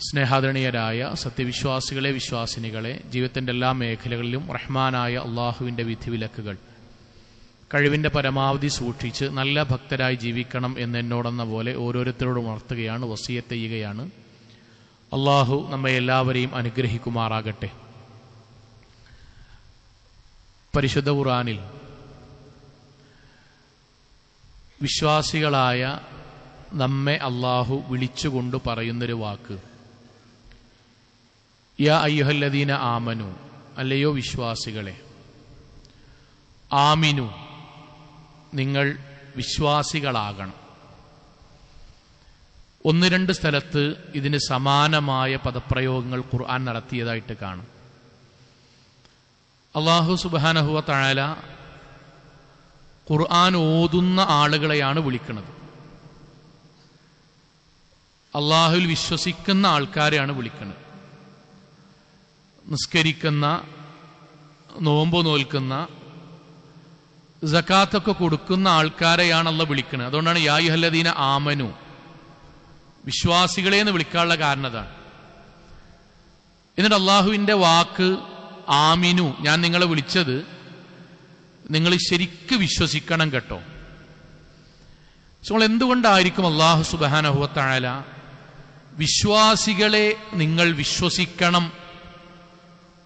സ്നേഹാദരണീയരായ സത്യവിശ്വാസികളെ വിശ്വാസിനികളെ ജീവിതത്തിന്റെ എല്ലാ മേഖലകളിലും റഹ്മാനായ അള്ളാഹുവിന്റെ വിധിവിലക്കുകൾ. കഴിവിന്റെ പരമാവധി സൂക്ഷിച്ച് നല്ല ഭക്തരായി ജീവിക്കണം എന്ന് എന്നോടെന്ന പോലെ ഓരോരുത്തരോടും ഉണർത്തുകയാണ് വസീയത്ത് ചെയ്യുകയാണ്. അള്ളാഹു നമ്മെ എല്ലാവരെയും അനുഗ്രഹിക്കുമാറാകട്ടെ. പരിശുദ്ധ ഖുറാനിൽ വിശ്വാസികളായ നമ്മെ അള്ളാഹു വിളിച്ചുകൊണ്ട് പറയുന്നൊരു വാക്ക്. യാ അയ്യുഹല്ലദീന ആമനു. അല്ലയോ വിശ്വാസികളെ. ആമിനു. നിങ്ങൾ വിശ്വാസികളാകണം. ഒന്ന് രണ്ട് സ്ഥലത്ത് ഇതിന് സമാനമായ പദപ്രയോഗങ്ങൾ ഖുർആൻ നടത്തിയതായിട്ട് കാണും. അള്ളാഹു സുബാനഹുവ തഴല ഖുർആൻ ഓതുന്ന ആളുകളെയാണ് വിളിക്കുന്നത്. അള്ളാഹുവിൽ വിശ്വസിക്കുന്ന ആൾക്കാരെയാണ് വിളിക്കുന്നത്. നിസ്കരിക്കുന്ന നോമ്പ് നോൽക്കുന്ന ജക്കാത്തൊക്കെ കൊടുക്കുന്ന ആൾക്കാരെയാണല്ല വിളിക്കുന്നത് അതുകൊണ്ടാണ് യായുഹല്ലദീന ആമനു. വിശ്വാസികളെ എന്ന് വിളിക്കാനുള്ള കാരണം അതാണ്. എന്നിട്ട് അള്ളാഹുവിന്റെ വാക്ക് ആമിനു. ഞാൻ നിങ്ങളെ വിളിച്ചത് നിങ്ങൾ ശരിക്ക് വിശ്വസിക്കണം കേട്ടോ. നമ്മൾ എന്തുകൊണ്ടായിരിക്കും അള്ളാഹു സുബാനഹുവത്തായാല വിശ്വാസികളെ നിങ്ങൾ വിശ്വസിക്കണം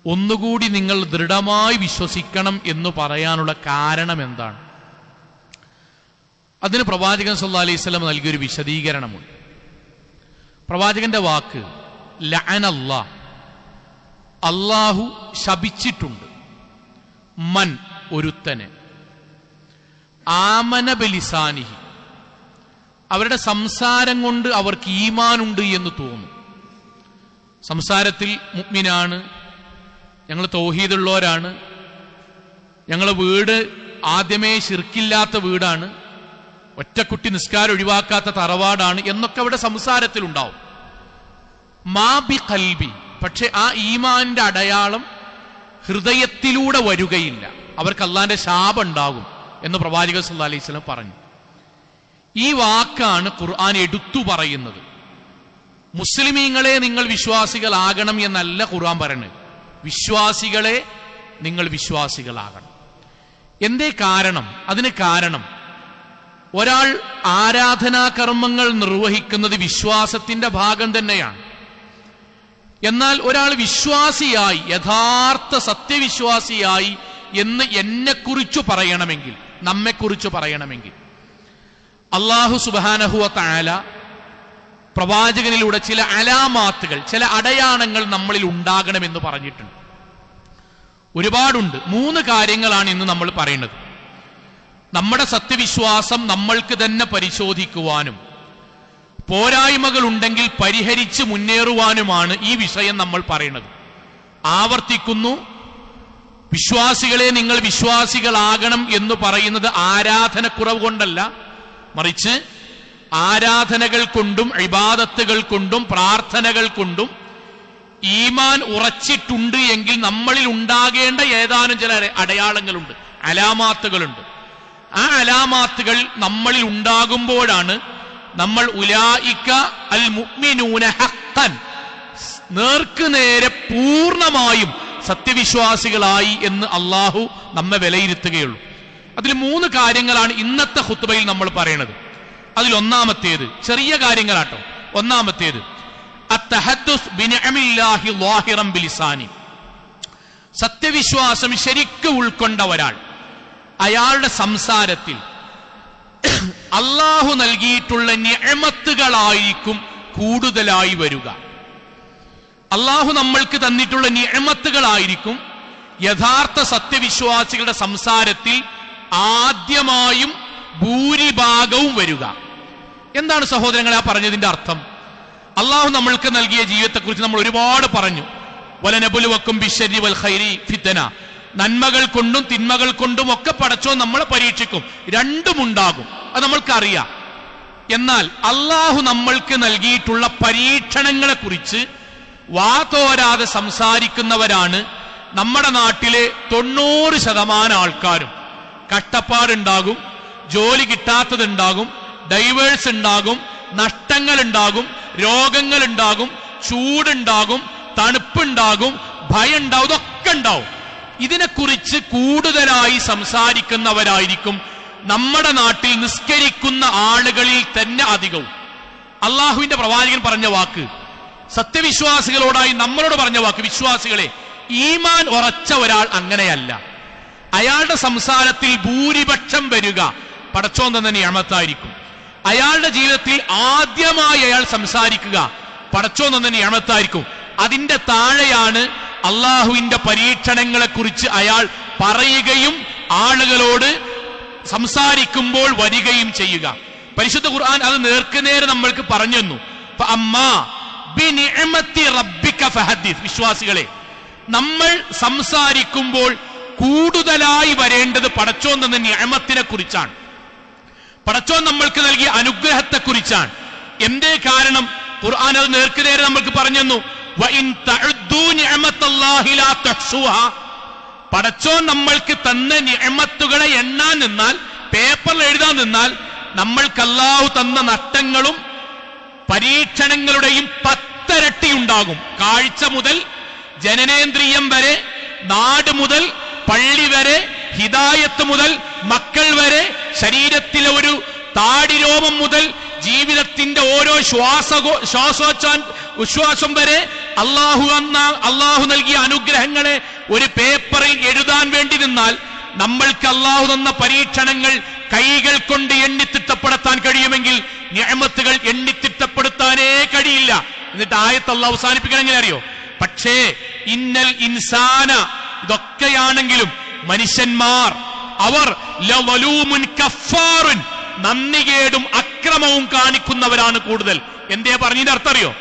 ഒന്നുകൂടി നിങ്ങൾ ദൃഢമായി വിശ്വസിക്കണം എന്ന് പറയാനുള്ള കാരണം എന്താണ്? അതിന് പ്രവാചകൻ സല്ലാ അലൈഹി സ്വലം നൽകിയൊരു വിശദീകരണമുണ്ട്. പ്രവാചകന്റെ വാക്ക് ലഅനല്ലാ അള്ളാഹു ശപിച്ചിട്ടുണ്ട്. മൻ ഒരുത്തനെ. ആമന ബലിസാനിഹി. അവരുടെ സംസാരം കൊണ്ട് അവർക്ക് ഈമാനുണ്ട് എന്ന് തോന്നും. സംസാരത്തിൽ മുഗ്മിനാണ് ഞങ്ങൾ തോഹീദുള്ളവരാണ്. ഞങ്ങളെ വീട് ആദ്യമേ ശിർക്കില്ലാത്ത വീടാണ്. ഒറ്റക്കുട്ടി നിസ്കാരം ഒഴിവാക്കാത്ത തറവാടാണ് എന്നൊക്കെ അവിടെ സംസാരത്തിലുണ്ടാവും. മാബി കൽബി പക്ഷെ ആ ഈമാന്റെ അടയാളം ഹൃദയത്തിലൂടെ വരികയില്ല. അവർക്ക് അള്ളാന്റെ ശാപം ഉണ്ടാകും എന്ന് പ്രവാചക സല്ലാ അലൈഹി സ്വലം പറഞ്ഞു. ഈ വാക്കാണ് ഖുർആൻ എടുത്തു പറയുന്നത്. മുസ്ലിമീങ്ങളെ നിങ്ങൾ വിശ്വാസികളാകണം എന്നല്ല ഖുർആൻ പറയുന്നത് വിശ്വാസികളെ നിങ്ങൾ വിശ്വാസികളാകണം. എന്തേ കാരണം? അതിന് കാരണം ഒരാൾ ആരാധനാകർമ്മങ്ങൾ നിർവഹിക്കുന്നത് വിശ്വാസത്തിന്റെ ഭാഗം തന്നെയാണ്. എന്നാൽ ഒരാൾ വിശ്വാസിയായി യഥാർത്ഥ സത്യവിശ്വാസിയായി എന്ന് എന്നെക്കുറിച്ച് പറയണമെങ്കിൽ നമ്മെക്കുറിച്ച് പറയണമെങ്കിൽ അള്ളാഹു സുബാനഹുവ താല പ്രവാചകനിലൂടെ ചില അലാമാത്തുകൾ ചില അടയാളങ്ങൾ നമ്മളിൽ ഉണ്ടാകണമെന്ന് പറഞ്ഞിട്ടുണ്ട്. ഒരുപാടുണ്ട്. മൂന്ന് കാര്യങ്ങളാണ് ഇന്ന് നമ്മൾ പറയുന്നത്. നമ്മുടെ സത്യവിശ്വാസം നമ്മൾക്ക് തന്നെ പരിശോധിക്കുവാനും പോരായ്മകൾ ഉണ്ടെങ്കിൽ പരിഹരിച്ച് മുന്നേറുവാനുമാണ് ഈ വിഷയം നമ്മൾ പറയുന്നത്. ആവർത്തിക്കുന്നു വിശ്വാസികളെ നിങ്ങൾ വിശ്വാസികളാകണം എന്ന് പറയുന്നത് ആരാധനക്കുറവ് കൊണ്ടല്ല മറിച്ച് ആരാധനകൾ കൊണ്ടും ഇബാദത്തുകൾ കൊണ്ടും പ്രാർത്ഥനകൾ കൊണ്ടും ഈമാൻ ഉറച്ചിട്ടുണ്ട് എങ്കിൽ നമ്മളിൽ ഉണ്ടാകേണ്ട ഏതാനും ചില അടയാളങ്ങളുണ്ട് അലാമാത്തുകളുണ്ട്. ആ അലാമാത്തുകൾ നമ്മളിൽ ഉണ്ടാകുമ്പോഴാണ് നമ്മൾ ഉലായിക്ക അൽ മുഅ്മിനൂന ഹഖൻ നേർക്ക് നേരെ പൂർണമായും സത്യവിശ്വാസികളായി എന്ന് അള്ളാഹു നമ്മെ വിലയിരുത്തുകയുള്ളൂ. അതിൽ മൂന്ന് കാര്യങ്ങളാണ് ഇന്നത്തെ ഹുത്തുബയിൽ നമ്മൾ പറയുന്നത് അതിൽ ഒന്നാമത്തേത് ചെറിയ കാര്യങ്ങളാട്ടോ. ഒന്നാമത്തേത്. സത്യവിശ്വാസം ശരിക്ക് ഉൾക്കൊണ്ട ഒരാൾ അയാളുടെ സംസാരത്തിൽ അള്ളാഹു നൽകിയിട്ടുള്ള നിയമത്തുകളായിരിക്കും കൂടുതലായി വരിക. അള്ളാഹു നമ്മൾക്ക് തന്നിട്ടുള്ള നിയമത്തുകളായിരിക്കും യഥാർത്ഥ സത്യവിശ്വാസികളുടെ സംസാരത്തിൽ ആദ്യമായും ഭൂരിഭാഗവും വരിക. എന്താണ് സഹോദരങ്ങളെ ആ പറഞ്ഞതിന്റെ അർത്ഥം? അള്ളാഹു നമ്മൾക്ക് നൽകിയ ജീവിതത്തെക്കുറിച്ച് നമ്മൾ ഒരുപാട് പറഞ്ഞു. വലനബുലുവക്കും ബിഷരി വൽ ഖൈരി ഫിത്തന. നന്മകൾ കൊണ്ടും തിന്മകൾ കൊണ്ടും ഒക്കെ പടച്ചോ നമ്മളെ പരീക്ഷിക്കും. രണ്ടും ഉണ്ടാകും. അത് നമ്മൾക്കറിയാം. എന്നാൽ അള്ളാഹു നമ്മൾക്ക് നൽകിയിട്ടുള്ള പരീക്ഷണങ്ങളെ കുറിച്ച് വാതോരാതെ സംസാരിക്കുന്നവരാണ് നമ്മുടെ നാട്ടിലെ തൊണ്ണൂറ് ശതമാനം ആൾക്കാരും. കഷ്ടപ്പാടുണ്ടാകും ജോലി കിട്ടാത്തതുണ്ടാകും ഡൈവേഴ്സ് ഉണ്ടാകും നഷ്ടങ്ങൾ ഉണ്ടാകും രോഗങ്ങൾ ഉണ്ടാകും ചൂടുണ്ടാകും തണുപ്പുണ്ടാകും ഭയം ഉണ്ടാവും ഇതൊക്കെ ഉണ്ടാവും. ഇതിനെക്കുറിച്ച് കൂടുതലായി സംസാരിക്കുന്നവരായിരിക്കും നമ്മുടെ നാട്ടിൽ നിസ്കരിക്കുന്ന ആളുകളിൽ തന്നെ അധികവും. അള്ളാഹുവിന്റെ പ്രവാചകൻ പറഞ്ഞ വാക്ക് സത്യവിശ്വാസികളോടായി നമ്മളോട് പറഞ്ഞ വാക്ക് വിശ്വാസികളെ ഈമാൻ ഉറച്ച ഒരാൾ അങ്ങനെയല്ല. അയാളുടെ സംസാരത്തിൽ ഭൂരിപക്ഷം വരിക പടച്ചോൻ തന്നെ നിയമത്തായിരിക്കും. അയാളുടെ ജീവിതത്തിൽ ആദ്യമായി അയാൾ സംസാരിക്കുക പടച്ചോൻ തന്നെ നിയമത്തായിരിക്കും. അതിന്റെ താഴെയാണ് അള്ളാഹുവിന്റെ പരീക്ഷണങ്ങളെ കുറിച്ച് അയാൾ പറയുകയും ആളുകളോട് സംസാരിക്കുമ്പോൾ വരികയും ചെയ്യുക. പരിശുദ്ധ ഖുർആൻ അത് നേർക്കുനേരെ നമ്മൾക്ക് പറഞ്ഞു തന്നു. വിശ്വാസികളെ നമ്മൾ സംസാരിക്കുമ്പോൾ കൂടുതലായി വരേണ്ടത് പടച്ചോൻ തന്ന കുറിച്ചാണ് പടച്ചോൻ നമ്മൾക്ക് നൽകിയ അനുഗ്രഹത്തെ കുറിച്ചാണ് എന്തേ കാരണം? ഖുർആൻ അത് നേർക്കുനേരെ നമ്മൾക്ക് പറഞ്ഞു പടച്ചോൻ നമ്മൾക്ക് തന്ന നിയമത്തുകളെ എണ്ണാൻ നിന്നാൽ പേപ്പറിൽ എഴുതാൻ നിന്നാൽ നമ്മൾക്ക് അല്ലാഹു തന്ന നഷ്ടങ്ങളും പരീക്ഷണങ്ങളുടെയും പത്തരട്ടി ഉണ്ടാകും കാഴ്ച മുതൽ ജനനേന്ദ്രിയം വരെ നാട് മുതൽ പള്ളി വരെ ഹിദായത്ത് മുതൽ മക്കൾ വരെ ശരീരത്തിലെ ഒരു താടിരോമം മുതൽ ജീവിതത്തിന്റെ ഓരോ ശ്വാസ ശ്വാസോച്ഛാൻ വിശ്വാസം വരെ അള്ളാഹു എന്ന അള്ളാഹു നൽകിയ അനുഗ്രഹങ്ങളെ ഒരു പേപ്പറിൽ എഴുതാൻ വേണ്ടി നിന്നാൽ നമ്മൾക്ക് അള്ളാഹു തന്ന പരീക്ഷണങ്ങൾ കൈകൾ കൊണ്ട് എണ്ണിത്തിട്ടപ്പെടുത്താൻ കഴിയുമെങ്കിൽ ഞാമത്തുകൾ എണ്ണിത്തിട്ടപ്പെടുത്താനേ കഴിയില്ല. എന്നിട്ട് ആയത്ത് അള്ളാഹ് അവസാനിപ്പിക്കണം അറിയോ? പക്ഷേ ഇന്നൽ ഇൻസാന ഇതൊക്കെയാണെങ്കിലും മനുഷ്യന്മാർ അവർ നന്ദികേടും അക്രമവും കാണിക്കുന്നവരാണ് കൂടുതൽ. എന്തേ പറഞ്ഞതിന്റെ അർത്ഥം അറിയോ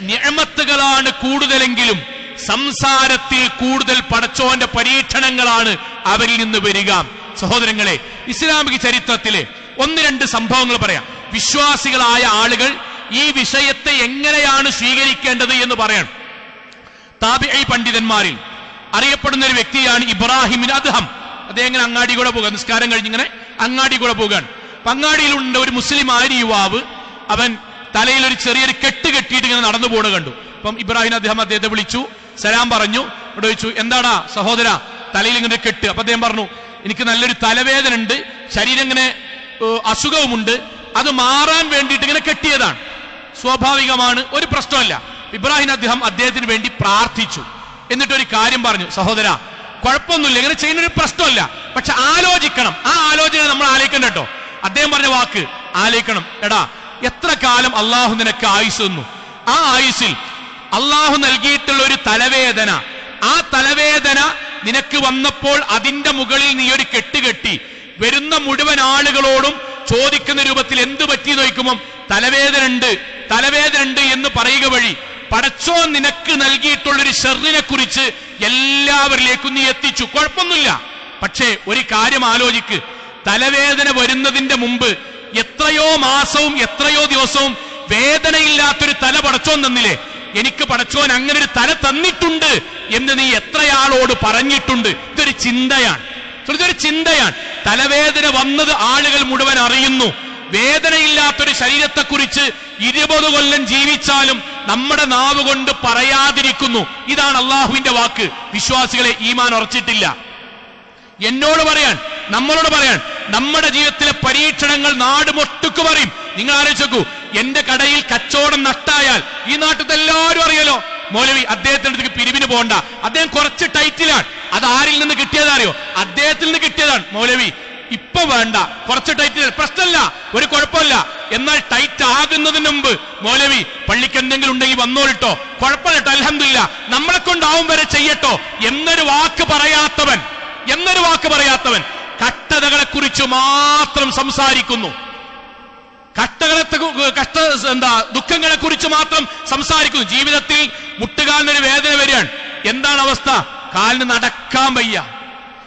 നിയമത്തുകളാണ് കൂടുതലെങ്കിലും സംസാരത്തിൽ കൂടുതൽ പടച്ചോന്റെ പരീക്ഷണങ്ങളാണ് അവരിൽ നിന്ന് വരിക. സഹോദരങ്ങളെ ഇസ്ലാമിക ചരിത്രത്തിലെ ഒന്ന് രണ്ട് സംഭവങ്ങൾ പറയാം. വിശ്വാസികളായ ആളുകൾ ഈ വിഷയത്തെ എങ്ങനെയാണ് സ്വീകരിക്കേണ്ടത് എന്ന് പറയണം. താബിഐ പണ്ഡിതന്മാരിൽ അറിയപ്പെടുന്ന ഒരു വ്യക്തിയാണ് ഇബ്രാഹിമിൻ അദ്ഹം. അദ്ദേഹം ഇങ്ങനെ അങ്ങാടി കൂടെ പോകുക നിസ്കാരം കഴിഞ്ഞിങ്ങനെ അങ്ങാടി കൂടെ പോകുകയാണ് അങ്ങാടിയിലുണ്ട് ഒരു മുസ്ലിം ആര് യുവാവ്? അവൻ തലയിൽ ഒരു ചെറിയൊരു കെട്ട് കെട്ടിയിട്ട് ഇങ്ങനെ നടന്നു പോണ കണ്ടു. അപ്പം ഇബ്രാഹിം അദ്ദേഹം അദ്ദേഹത്തെ വിളിച്ചു സലാം പറഞ്ഞു. ഇവിടെ ചോദിച്ചു എന്താടാ സഹോദര തലയിൽ ഇങ്ങനെ കെട്ട്? അപ്പൊ അദ്ദേഹം പറഞ്ഞു എനിക്ക് നല്ലൊരു തലവേദന ഉണ്ട് ശരീരം ഇങ്ങനെ അസുഖവുമുണ്ട്. അത് മാറാൻ വേണ്ടിയിട്ട് ഇങ്ങനെ കെട്ടിയതാണ്. സ്വാഭാവികമാണ് ഒരു പ്രശ്നമല്ല ഇബ്രാഹിം അദ്ദേഹം അദ്ദേഹത്തിന് വേണ്ടി പ്രാർത്ഥിച്ചു. എന്നിട്ട് ഒരു കാര്യം പറഞ്ഞു സഹോദര കുഴപ്പമൊന്നുമില്ല ഇങ്ങനെ ചെയ്യുന്ന ഒരു പ്രശ്നമല്ല. പക്ഷെ ആലോചിക്കണം. ആ ആലോചന നമ്മൾ ആലോചിക്കണ്ട കേട്ടോ. അദ്ദേഹം പറഞ്ഞ വാക്ക് ആലോചിക്കണം. എടാ എത്ര കാലം അള്ളാഹു നിനക്ക് ആയുസ് തന്നു? ആ ആയുസിൽ അള്ളാഹു നൽകിയിട്ടുള്ള ഒരു തലവേദന ആ തലവേദന നിനക്ക് വന്നപ്പോൾ അതിന്റെ മുകളിൽ നീ ഒരു കെട്ടുകെട്ടി വരുന്ന മുഴുവൻ ആളുകളോടും ചോദിക്കുന്ന രൂപത്തിൽ എന്ത് പറ്റി നോക്കുമ്പോൾ തലവേദന ഉണ്ട് തലവേദന ഉണ്ട് എന്ന് പറയുക വഴി പടച്ചോ നിനക്ക് നൽകിയിട്ടുള്ള ഒരു ഷെറിനെ കുറിച്ച് എല്ലാവരിലേക്കും നീ എത്തിച്ചു. കുഴപ്പമൊന്നുമില്ല. പക്ഷേ ഒരു കാര്യം ആലോചിക്ക്. തലവേദന വരുന്നതിന്റെ മുമ്പ് എത്രയോ മാസവും എത്രയോ ദിവസവും വേദനയില്ലാത്തൊരു തല പടച്ചോൻ തന്നില്ലേ? എനിക്ക് പടച്ചോൻ അങ്ങനെ ഒരു തല തന്നിട്ടുണ്ട് എന്ന് നീ എത്രയാളോട് പറഞ്ഞിട്ടുണ്ട്? ഇതൊരു ചിന്തയാണ്. ഇതൊരു ചിന്തയാണ്. തലവേദന വന്നത് ആളുകൾ മുഴുവൻ അറിയുന്നു. വേദനയില്ലാത്തൊരു ശരീരത്തെക്കുറിച്ച് ഇരുപത് കൊല്ലം ജീവിച്ചാലും നമ്മുടെ നാവ് കൊണ്ട് പറയാതിരിക്കുന്നു. ഇതാണ് അള്ളാഹുവിന്റെ വാക്ക്. വിശ്വാസികളെ ഈമാൻ ഉറച്ചിട്ടില്ല. എന്നോട് പറയാൻ നമ്മളോട് പറയാൻ നമ്മുടെ ജീവിതത്തിലെ പരീക്ഷണങ്ങൾ നാട് മൊട്ടുക്ക് പറയും. നിങ്ങൾ ആലോചിച്ചു എന്റെ കടയിൽ കച്ചവടം നട്ടായാൽ ഈ നാട്ടിൽ എല്ലാവരും അറിയാലോ. മൗലവി അദ്ദേഹത്തിന്റെ അടുത്ത് പിരിവിന് പോകണ്ട. അദ്ദേഹം കുറച്ച് ടൈറ്റിലാണ്. അത് ആരിൽ നിന്ന് കിട്ടിയതാ അറിയോ? അദ്ദേഹത്തിൽ നിന്ന് കിട്ടിയതാണ്. മൗലവി ഇപ്പൊ വേണ്ട. കുറച്ച് ടൈറ്റ് പ്രശ്നമല്ല. ഒരു കുഴപ്പമില്ല. എന്നാൽ ടൈറ്റ് ആകുന്നതിന് മുമ്പ് മൗലവി പള്ളിക്ക് എന്തെങ്കിലും ഉണ്ടെങ്കിൽ വന്നോളിട്ടോ. കുഴപ്പമില്ല അലഹമില്ല നമ്മളെ കൊണ്ടാവും വരെ ചെയ്യട്ടോ. എന്നൊരു വാക്ക് പറയാത്തവൻ എന്നൊരു വാക്ക് പറയാത്തവൻ കട്ടതകളെ കുറിച്ച് മാത്രം സംസാരിക്കുന്നു. കട്ടകളെ കഷ്ട എന്താ ദുഃഖങ്ങളെ കുറിച്ച് മാത്രം സംസാരിക്കുന്നു. ജീവിതത്തിൽ മുട്ടുകാലിനൊരു വേദന വരികയാണ്. എന്താണ് അവസ്ഥ? കാലിന് നടക്കാൻ വയ്യ.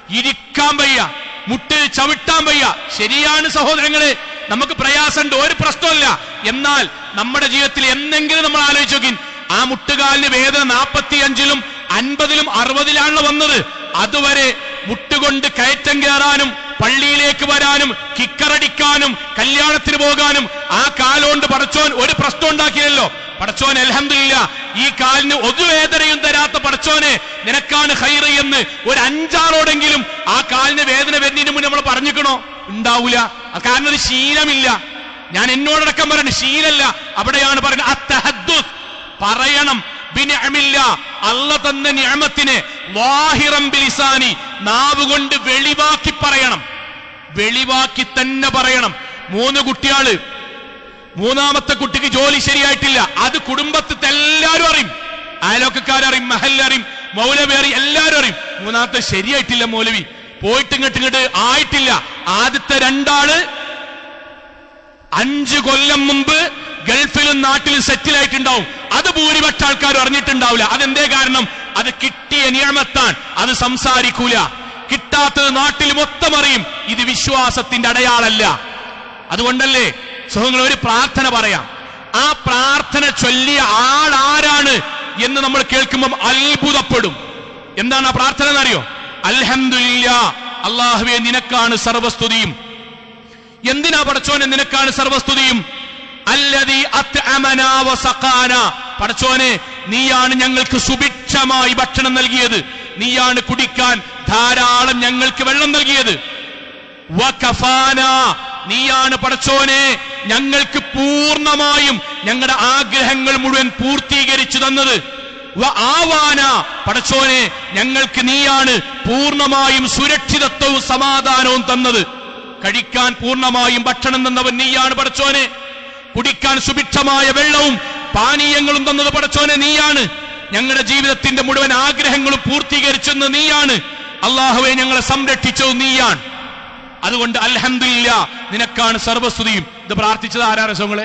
ഇരിക്കാൻ വയ്യ. മുട്ട് ചവിട്ടാൻ വയ്യ. ശരിയാണ് സഹോദരങ്ങളെ. നമുക്ക് പ്രയാസമുണ്ട്. ഒരു പ്രശ്നമല്ല എന്നാൽ നമ്മുടെ ജീവിതത്തിൽ എന്തെങ്കിലും നമ്മൾ ആലോചിച്ച് നോക്കി ആ മുട്ടുകാലിന് വേദന നാൽപ്പത്തി അഞ്ചിലും അൻപതിലും അറുപതിലാണല്ലോ വന്നത്. അതുവരെ മുട്ടുകൊണ്ട് കയറ്റം കയറാനും പള്ളിയിലേക്ക് വരാനും കിക്കറടിക്കാനും കല്യാണത്തിന് പോകാനും ആ കാലോണ്ട് പടച്ചോൻ ഒരു പ്രശ്നം ഉണ്ടാക്കിയല്ലോ. പടച്ചോൻ അലഹമില്ല ഈ കാലിന് ഒരു വേദനയും തരാത്ത പടച്ചോനെ നിനക്കാണ് ഹൈറ് എന്ന് ഒരു അഞ്ചാറോടെങ്കിലും ആ കാലിന് വേദന വരുന്നതിന് മുന്നേ നമ്മൾ പറഞ്ഞിക്കണോ? ഉണ്ടാവൂല. കാരണം ഒരു ശീലമില്ല. ഞാൻ എന്നോടടക്കം പറഞ്ഞു ശീലല്ല. അവിടെയാണ് പറയുന്നത് പറയണം. അള്ള തന്ന വാഹിറം ബിലിസാനി നാവ് കൊണ്ട് വെളിവാക്കി പറയണം. വെളിവാക്കി തന്നെ പറയണം. മൂന്ന് കുട്ടികൾ മൂന്നാമത്തെ കുട്ടിക്ക് ജോലി ശരിയായിട്ടില്ല. അത് കുടുംബത്തിൽ എല്ലാവരും അറിയും. അയലോക്കാരറിയും മഹല്ലറിയും മൗലവി അറിയും എല്ലാവരും അറിയും. മൂന്നാമത്തെ ശരിയായിട്ടില്ല മൗലവി. പോയിട്ട് ഇങ്ങോട്ട് ഇങ്ങോട്ട് ആയിട്ടില്ല. ആദ്യത്തെ രണ്ടാൾ അഞ്ച് കൊല്ലം മുമ്പ് ഗൾഫിലും നാട്ടിലും സെറ്റിലായിട്ടുണ്ടാവും. അത് ഭൂരിപക്ഷ ആൾക്കാരും അറിഞ്ഞിട്ടുണ്ടാവില്ല. അതെന്തേ കാരണം? അത് കിട്ടിയ നിയമത്താൻ അത് സംസാരിക്കൂല. കിട്ടാത്തത് നാട്ടിൽ മൊത്തം അറിയും. ഇത് വിശ്വാസത്തിന്റെ അടയാളല്ല. അതുകൊണ്ടല്ലേ സുഹൃങ്ങൾ ഒരു പ്രാർത്ഥന പറയാം. ആ പ്രാർത്ഥന ചൊല്ലിയ ആൾ ആരാണ് എന്ന് നമ്മൾ കേൾക്കുമ്പം അത്ഭുതപ്പെടും. എന്താണ് ആ പ്രാർത്ഥന എന്നറിയോ? അൽഹംദുലില്ല അള്ളാഹുവെ നിനക്കാണ് സർവസ്തുതിയും. എന്തിനാ പടച്ചോനെ നിനക്കാണ് സർവസ്തുതിയും? അല്ലതി അത്അമന വസഖാന. പടച്ചോനെ നീയാണ് ഞങ്ങൾക്ക് സുഭിക്ഷമായി ഭക്ഷണം നൽകിയത്. നീയാണ് കുടിക്കാൻ ധാരാളം ഞങ്ങൾക്ക് വെള്ളം നൽകിയത്. നീയാണ് പടച്ചോനെ ഞങ്ങൾക്ക് പൂർണമായും ഞങ്ങളുടെ ആഗ്രഹങ്ങൾ മുഴുവൻ പൂർത്തീകരിച്ചു തന്നത്. ആവാന പടച്ചോനെ ഞങ്ങൾക്ക് നീയാണ് പൂർണമായും സുരക്ഷിതത്വവും സമാധാനവും തന്നത്. കഴിക്കാൻ പൂർണമായും ഭക്ഷണം തന്നവൻ നീയാണ് പടച്ചോനെ. കുടിക്കാൻ സുഭിക്ഷമായ വെള്ളവും പാനീയങ്ങളും തന്നത് പടച്ചോനെ നീയാണ്. ഞങ്ങളുടെ ജീവിതത്തിന്റെ മുഴുവൻ ആഗ്രഹങ്ങളും പൂർത്തീകരിച്ചെന്ന് നീയാണ്. അള്ളാഹുവെ ഞങ്ങളെ സംരക്ഷിച്ചത് നീയാണ്. അതുകൊണ്ട് അലഹമില്ല നിനക്കാണ് സർവസ്തുതിയും. ഇത് പ്രാർത്ഥിച്ചത് ആരാരസങ്ങളെ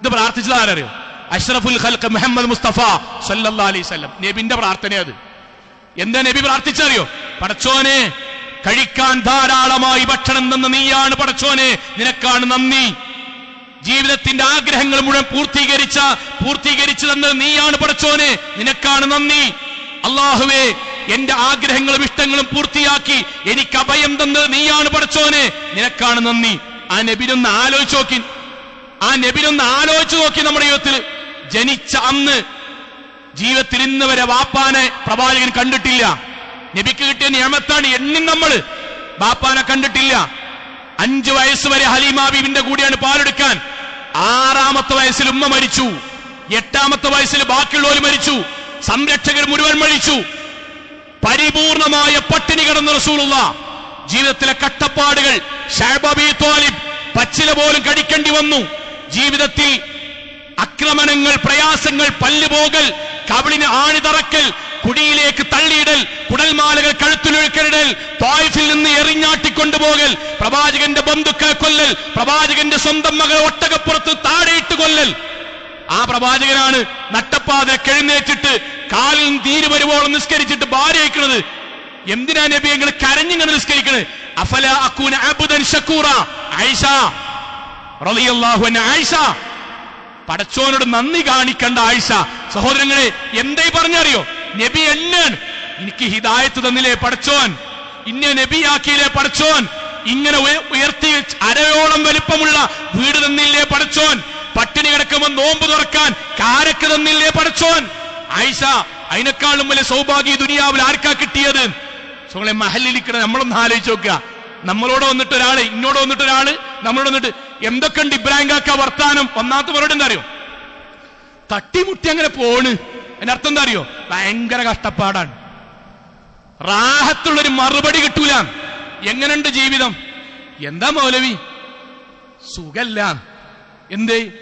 ഇത് പ്രാർത്ഥിച്ചത് ആരാറിയോ അഷ്റഫുൽ ഖൽക്ക് മുഹമ്മദ് മുസ്തഫ സല്ലല്ലാ അലൈഹി വസല്ലം. നബിന്റെ പ്രാർത്ഥന അത്. എന്താ നബി പ്രാർത്ഥിച്ചറിയോ പടച്ചോനെ കഴിക്കാൻ ധാരാളമായി ഭക്ഷണം തന്ന നീയാണ് പടച്ചോനെ. നിനക്കാണ് നന്ദി. ജീവിതത്തിന്റെ ആഗ്രഹങ്ങൾ മുഴുവൻ പൂർത്തീകരിച്ച പൂർത്തീകരിച്ചു തന്നത് നീയാണ് പടച്ചോനെ. നിനക്കാണ് നന്ദി. അള്ളാഹുവേ എന്റെ ആഗ്രഹങ്ങളും ഇഷ്ടങ്ങളും പൂർത്തിയാക്കി എനിക്ക് അഭയം തന്നത് നീയാണ് പടച്ചോനെ. നിനക്കാണ് നന്ദി. ആ നബിനൊന്ന് ആലോചിച്ച് നോക്കി. ആ നബിനൊന്ന് ആലോചിച്ച് നോക്കി നമ്മുടെ ജീവിതത്തിൽ. ജനിച്ച അന്ന് ജീവിതത്തിൽ ഇന്ന് വരെ വാപ്പാനെ പ്രവാചകൻ കണ്ടിട്ടില്ല. നബിക്ക് കിട്ടിയ നിയമത്താണ് എണ്ണി നമ്മൾ. ബാപ്പാനെ കണ്ടിട്ടില്ല. അഞ്ചു വയസ്സ് വരെ ഹലീമ കൂടിയാണ് കൂടെയാണ് പാലെടുക്കാൻ. ആറാമത്തെ വയസ്സിൽ ഉമ്മ മരിച്ചു. എട്ടാമത്തെ വയസ്സിൽ ബാക്കിയുള്ളവർ മരിച്ചു. സംരക്ഷകർ മുഴുവൻ മരിച്ചു. പരിപൂർണമായ പട്ടിണി കിടന്ന റസൂലുള്ള. ജീവിതത്തിലെ കട്ടപ്പാടുകൾ പച്ചില പോലും കടിക്കേണ്ടി വന്നു. ജീവിതത്തിൽ അക്രമണങ്ങൾ പ്രയാസങ്ങൾ പല്ലുപോകൽ കവിളിന് ആണിതറക്കൽ കുടിയിലേക്ക് തള്ളിയിടൽ കുടൽമാലകൾ കഴുത്തിലൊഴുക്കലിടൽ തോയ്ഫിൽ നിന്ന് എറിഞ്ഞാട്ടിക്കൊണ്ടുപോകൽ പ്രവാചകന്റെ ബന്ധുക്കളെ കൊല്ലൽ പ്രവാചകന്റെ സ്വന്തം മകൾ ഒട്ടകപ്പുറത്ത് താഴെയിട്ട് കൊല്ലൽ. ആ പ്രവാചകനാണ് നട്ടപ്പാതെ കെഴുന്നേറ്റിട്ട് കാലിൽ തീര് വരുവോളം നിസ്കരിച്ചിട്ട് ഭാര്യ അയക്കുന്നത്. എന്തിനാ നബി എങ്ങനെ കരഞ്ഞിങ്ങനെ നിസ്കരിക്കണത് അഫല അക്കൂന അബുദൻ ഷക്കൂറ ആയിഷ റളിയല്ലാഹു ആയിഷ പടച്ചോനോട് നന്ദി കാണിക്കേണ്ട ആയിഷ. സഹോദരങ്ങളെ എന്തേ പറഞ്ഞറിയോ? നബി എന്നാണ് എനിക്ക് ഹിദായത്ത് തന്നില്ലേ പഠിച്ചോൻ? ഇന്നെ നബിയാക്കിയില്ലേ പഠിച്ചോൻ? ഇങ്ങനെ ഉയ- ഉയർത്തി അരയോളം വലിപ്പമുള്ള വീട് തന്നില്ലേ പഠിച്ചോൻ? പട്ടിണി കിടക്കുമ്പോൾ നോമ്പ് തുറക്കാൻ കാരക്ക് തന്നില്ലേ പഠിച്ചോൻ? ആയിഷ അതിനേക്കാളും വലിയ സൗഭാഗ്യ ദുനിയാവിൽ ആർക്കാ കിട്ടിയത്? സുങ്ങളെ മഹലിലിരിക്കണം നമ്മളൊന്ന് ആലോചിച്ച് നോക്കുക. നമ്മളോട് വന്നിട്ട് ഒരാൾ ഇന്നോട് വന്നിട്ട് ഒരാൾ നമ്മളോട് വന്നിട്ട് എന്തൊക്കെ ഉണ്ട് ഇബ്രാഹിം കാക്ക വർത്താനം? ഒന്നാമത്തെ മറുപടി എന്താ അറിയോ? തട്ടിമുട്ടി അങ്ങനെ പോണ്. അതിന്റെ അർത്ഥം എന്താ അറിയോ? ഭയങ്കര കഷ്ടപ്പാടാണ്. റാഹത്തുള്ളൊരു മറുപടി കിട്ടൂല. എങ്ങനെയുണ്ട് ജീവിതം? എന്താ മൗലവി? സുഖല്ല. എന്തേ?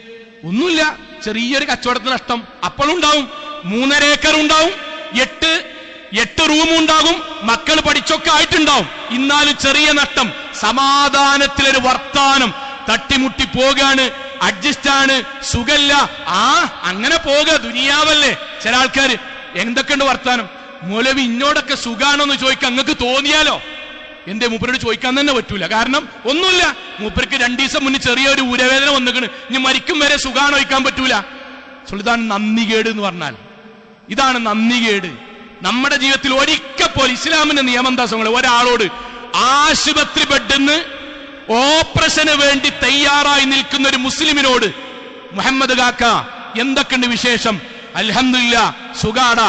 ഒന്നുമില്ല. ചെറിയൊരു കച്ചവടത്തിന് നഷ്ടം. അപ്പോഴും ഉണ്ടാവും. മൂന്നര ഏക്കർ ഉണ്ടാവും. എട്ട് എട്ട് റൂം ഉണ്ടാകും. മക്കൾ പഠിച്ചൊക്കെ ആയിട്ടുണ്ടാവും. ഇന്നാലും ചെറിയ നഷ്ടം. സമാധാനത്തിലൊരു വർത്താനം തട്ടിമുട്ടി പോകാണ്. അഡ്ജസ്റ്റ് ആണ്. സുഖല്ല. ആ അങ്ങനെ പോക. ദുനിയാവല്ലേ. ചില ആൾക്കാർ എന്തൊക്കെയുണ്ട് വർത്താനം? മൂലവി ഇന്നോടൊക്കെ സുഖാണോന്ന് ചോദിക്കാൻ അങ്ങക്ക് തോന്നിയാലോ? എന്റെ മൂപ്പരോട് ചോദിക്കാൻ തന്നെ പറ്റൂല. കാരണം ഒന്നുമില്ല. മൂപ്പർക്ക് രണ്ടു ദിവസം മുന്നേ ചെറിയൊരു ഉരവേദന വന്നിക്കണ്. ഇനി മരിക്കും വരെ സുഖാണോ വയ്ക്കാൻ പറ്റൂല. സുൽത്താൻ നന്ദികേട് എന്ന് പറഞ്ഞാൽ ഇതാണ് നന്ദികേട്. നമ്മുടെ ജീവിതത്തിൽ ഒരിക്കൽ ഇസ്ലാമിന്റെ നിയമം ഒരാളോട് ആശുപത്രി ബെഡിന്ന് ഓപ്പറേഷന് വേണ്ടി തയ്യാറായി നിൽക്കുന്ന ഒരു മുസ്ലിമിനോട് മുഹമ്മദ് കാക്ക എന്തൊക്കെയുണ്ട് വിശേഷം? അൽഹമില്ല സുഗാഡ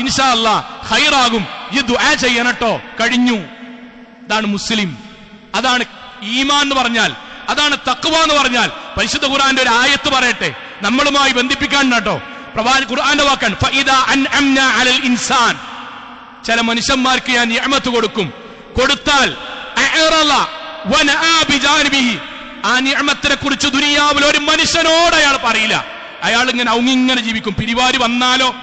ഇൻഷാ അല്ലാ ഹൈറാകും ഈ ദുആ ചെയ്യണട്ടോ. കഴിഞ്ഞു. അതാണ് മുസ്ലിം. അതാണ് ഈമാൻ എന്ന് പറഞ്ഞാൽ അതാണ് തക്വ എന്ന് പറഞ്ഞാൽ. പരിശുദ്ധ ഖുർആന്റെ ഒരു ആയത്ത് പറയട്ടെ. നമ്മളുമായി ബന്ധിപ്പിക്കാൻ കേട്ടോ. ഖുർആന്റെ വാക്കാൻ അലൽ ഇൻസാൻ. ചില മനുഷ്യന്മാർക്ക് ഞാൻ നിഅമത്ത് കൊടുക്കും. കൊടുത്താൽ ആ നിഅമത്തിനെ കുറിച്ച് ദുനിയാവിൽ ഒരു മനുഷ്യനോട് അയാൾ പറയില്ല. അയാൾ ഇങ്ങനെ ഔങ്ങിങ്ങനെ ജീവിക്കും. പിരിവാരി വന്നാലോ?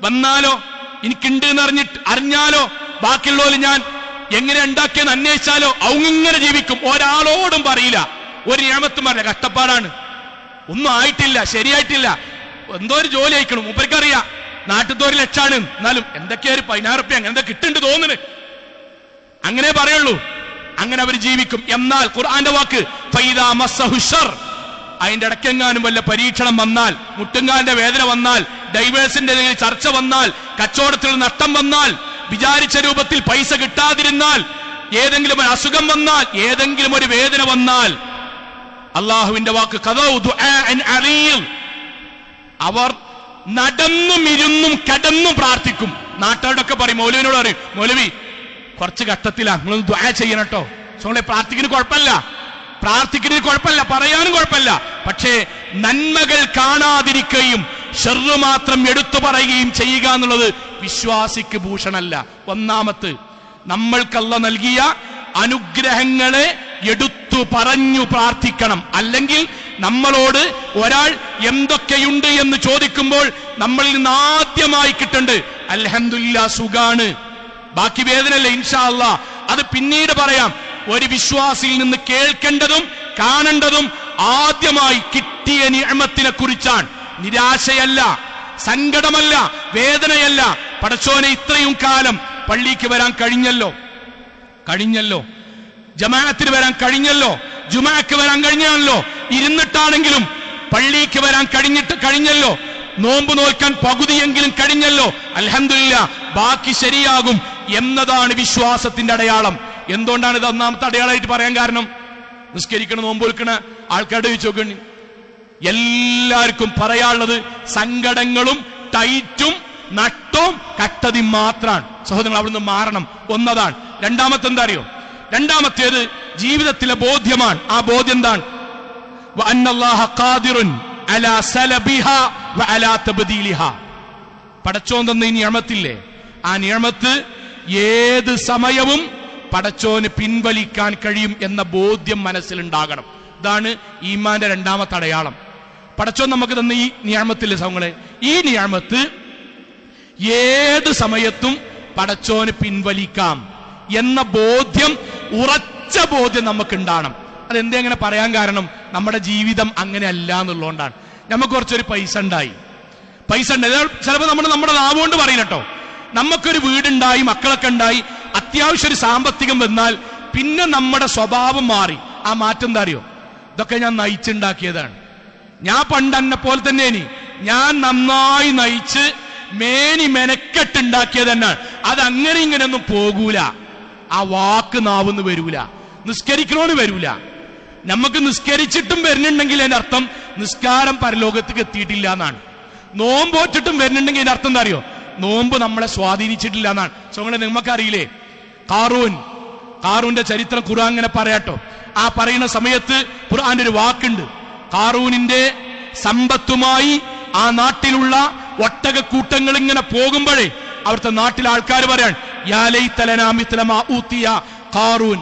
വന്നാലോ? എനിക്കുണ്ട് എന്ന് അറിഞ്ഞിട്ട് അറിഞ്ഞാലോ? ബാക്കിയുള്ളവർ ഞാൻ എങ്ങനെ ഉണ്ടാക്കിയെന്ന് അന്വേഷിച്ചാലോ? ഔങ്ങിങ്ങനെ ജീവിക്കും. ഒരാളോടും പറയില്ല. ഒരു നിയമത്തും പറഞ്ഞ കഷ്ടപ്പാടാണ്. ഒന്നും ആയിട്ടില്ല. ശരിയായിട്ടില്ല. എന്തോ ഒരു ജോലി അയക്കണം മൂപ്പർക്കറിയാം. നാട്ടിലത്തെ ലക്ഷാണ്. എന്നാലും എന്തൊക്കെയാ ഒരു പതിനാറ് റുപ്യ അങ്ങനെ കിട്ടുന്നുണ്ട് തോന്നുന്നു അങ്ങനെ പറയുള്ളൂ. അങ്ങനെ അവർ ജീവിക്കും. എന്നാൽ ഖുർആന്റെ വാക്ക് അതിന്റെ ഇടയ്ക്കെങ്ങാനും വല്ല പരീക്ഷണം വന്നാൽ മുട്ടുങ്കാലിന്റെ വേദന വന്നാൽ ഡൈവേഴ്സിന്റെ ചർച്ച വന്നാൽ കച്ചവടത്തിൽ നഷ്ടം വന്നാൽ വിചാരിച്ച രൂപത്തിൽ പൈസ കിട്ടാതിരുന്നാൽ ഏതെങ്കിലും ഒരു അസുഖം വന്നാൽ ഏതെങ്കിലും ഒരു വേദന വന്നാൽ അള്ളാഹുവിന്റെ വാക്ക് അവർ നടന്നും ഇരുന്നും കിടന്നും പ്രാർത്ഥിക്കും. നാട്ടുകാരോടൊക്കെ പറയും മൗലവിനോട് പറയും മൗലവി കുറച്ച് ഘട്ടത്തിലാ. നിങ്ങളൊന്ന് ദ്വാര ചെയ്യണം കേട്ടോ സോളെ പ്രാർത്ഥിക്കുന്ന കുഴപ്പമില്ല. പ്രാർത്ഥിക്കുന്നതിന് കുഴപ്പമില്ല പറയാനും കുഴപ്പമില്ല. പക്ഷേ നന്മകൾ കാണാതിരിക്കുകയും ഷെറു മാത്രം എടുത്തു പറയുകയും ചെയ്യുക എന്നുള്ളത് വിശ്വാസിക്ക് ഭൂഷണല്ല ഒന്നാമത്ത് നമ്മൾക്കല്ല നൽകിയ അനുഗ്രഹങ്ങളെ എടുത്തു പറഞ്ഞു പ്രാർത്ഥിക്കണം. അല്ലെങ്കിൽ നമ്മളോട് ഒരാൾ എന്തൊക്കെയുണ്ട് എന്ന് ചോദിക്കുമ്പോൾ നമ്മളിൽ നിന്ന് ആദ്യമായി കിട്ടുണ്ട് അൽഹംദുലില്ല സുഖാണ്. ബാക്കി വേദനയല്ല ഇൻഷാ അല്ലാ. അത് പിന്നീട് പറയാം. ഒരു വിശ്വാസിയിൽ നിന്ന് കേൾക്കേണ്ടതും കാണേണ്ടതും ആദ്യമായി കിട്ടിയ നിയമത്തിനെ കുറിച്ചാണ്. നിരാശയല്ല സങ്കടമല്ല വേദനയല്ല. പടച്ചോനെ ഇത്രയും കാലം പള്ളിക്ക് വരാൻ കഴിഞ്ഞല്ലോ. കഴിഞ്ഞല്ലോ. ജമാഅത്തിന് വരാൻ കഴിഞ്ഞല്ലോ. ജുമാക്ക് വരാൻ കഴിഞ്ഞല്ലോ. ഇരുന്നിട്ടാണെങ്കിലും പള്ളിക്ക് വരാൻ കഴിഞ്ഞിട്ട് കഴിഞ്ഞല്ലോ. നോമ്പ് നോൽക്കാൻ പകുതിയെങ്കിലും കഴിഞ്ഞല്ലോ. അലഹമില്ല ബാക്കി ശരിയാകും. എന്നതാണ് വിശ്വാസത്തിന്റെ അടയാളം. എന്തുകൊണ്ടാണ് ഇത് ഒന്നാമത്തെ അടയാളമായിട്ട് പറയാൻ കാരണം? നിസ്കരിക്കണ നോമ്പൊരുക്കണ ആൾക്കാരുടെ ചോദിച്ചോക്കണി എല്ലാവർക്കും പറയാനുള്ളത് സങ്കടങ്ങളും ടൈറ്റും നട്ടവും കട്ടതി മാത്രമാണ്. സഹോദരങ്ങൾ അവിടുന്ന് മാറണം. ഒന്നതാണ്. രണ്ടാമത്തെ എന്താ അറിയോ? രണ്ടാമത്തേത് ജീവിതത്തിലെ ബോധ്യമാണ്. ആ ബോധ്യം എന്താണ്? പടച്ചോന്തന്ന് ഈ നിയമത്തില്ലേ? ആ നിയമത്ത് ഏത് സമയവും പടച്ചോന് പിൻവലിക്കാൻ കഴിയും എന്ന ബോധ്യം മനസ്സിലുണ്ടാകണം. ഇതാണ് ഈമാന്റെ രണ്ടാമത്തെ അടയാളം. പടച്ചോൻ നമുക്ക് തന്ന ഈ നിയമത്തില്ലേ സൗങ്ങളെ ഈ നിയമത്ത് ഏത് സമയത്തും പടച്ചോന് പിൻവലിക്കാം എന്ന ബോധ്യം ഉറച്ച ബോധ്യം നമുക്കുണ്ടാകണം. അതെന്തേ അങ്ങനെ പറയാൻ കാരണം നമ്മുടെ ജീവിതം അങ്ങനെ അല്ല എന്നുള്ളതുകൊണ്ടാണ്. നമുക്ക് കുറച്ചൊരു പൈസ ഉണ്ടായി. പൈസ ഉണ്ടായി. ചിലപ്പോൾ നമ്മൾ നമ്മുടെ നാവുകൊണ്ട് പറയില്ല കേട്ടോ നമുക്കൊരു വീടുണ്ടായി മക്കളൊക്കെ ഉണ്ടായി അത്യാവശ്യം ഒരു സാമ്പത്തികം വന്നാൽ പിന്നെ നമ്മുടെ സ്വഭാവം മാറി. ആ മാറ്റം എന്താ അറിയോ? ഇതൊക്കെ ഞാൻ നയിച്ചുണ്ടാക്കിയതാണ്. ഞാൻ പണ്ട് എന്നെ പോലെ തന്നെ ഇനി. ഞാൻ നന്നായി നയിച്ച് മേനി മെനക്കെട്ടുണ്ടാക്കിയത് തന്നെ അത് അങ്ങനെ ഇങ്ങനെ ഒന്നും പോകൂല. ആ വാക്ക് നാവുന്ന് വരൂല. നിസ്കരിക്കണോന്ന് വരൂല. നമുക്ക് നിസ്കരിച്ചിട്ടും വരുന്നുണ്ടെങ്കിൽ അതിന്റെ അർത്ഥം നിസ്കാരം പരലോകത്തേക്ക് എത്തിയിട്ടില്ല എന്നാണ്. നോമ്പോറ്റിട്ടും വരുന്നുണ്ടെങ്കിൽ അതിന്റെ അർത്ഥം എന്താ അറിയോ? നോമ്പ് നമ്മളെ സ്വാധീനിച്ചിട്ടില്ല എന്നാണ്. ചോങ്ങളെ നിങ്ങൾക്കറിയില്ലേ? കാറൂൻ കാറൂന്റെ ചരിത്രം ഖുർആൻ അങ്ങനെ പറയാട്ടോ ആ പറയുന്ന സമയത്ത് ഖുർആന്റെ ഒരു വാക്കുണ്ട്. കാറൂനിന്റെ സമ്പത്തുമായി ആ നാട്ടിലുള്ള ഒട്ടക കൂട്ടങ്ങൾ ഇങ്ങനെ പോകുമ്പോഴേ അവിടുത്തെ നാട്ടിലെ ആൾക്കാർ പറയാൻ കാറൂൻ